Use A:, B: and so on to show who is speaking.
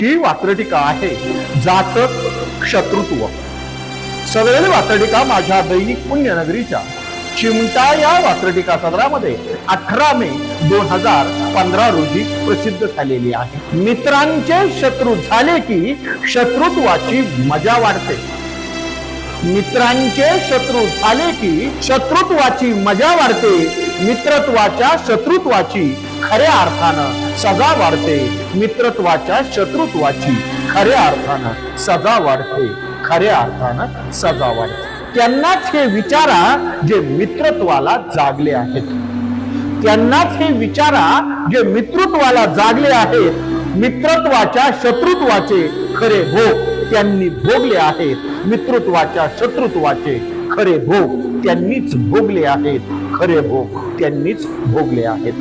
A: अशी वात्रटिका आहे. जातक शत्रुत्व. सदरेल वात्रटिका माझ्या दैनिक पुण्यनगरीच्या. चिमटा या वात्रटिका सदरामध्ये अठरा मे दोन हजार पंधरा रोजी प्रसिद्ध झालेली आहे. मित्रांचे शत्रू झाले की शत्रुत्वाची मजा वाढते. मित्रांचे शत्रू झाले की शत्रुत्वाची मजा वाढते. मित्रत्वाच्या शत्रुत्वाची खऱ्या अर्थानं सजा वाढते मित्रत्वाच्या शत्रुत्वाची. खऱ्या अर्थानं सजा वाढते. खऱ्या अर्थानं सजा वाढते. त्यांनाच हे विचारा जे मित्रत्वाला जागले आहेत. त्यांनाच हे विचारा जे मित्रत्वाला जागले आहेत. मित्रत्वाच्या शत्रुत्वाचे खरे भोग त्यांनी भोगले आहेत. मित्रत्वाच्या शत्रुत्वाचे खरे भोग त्यांनीच भोगले आहेत. खरे भोग. त्यांनीच भोगले आहेत.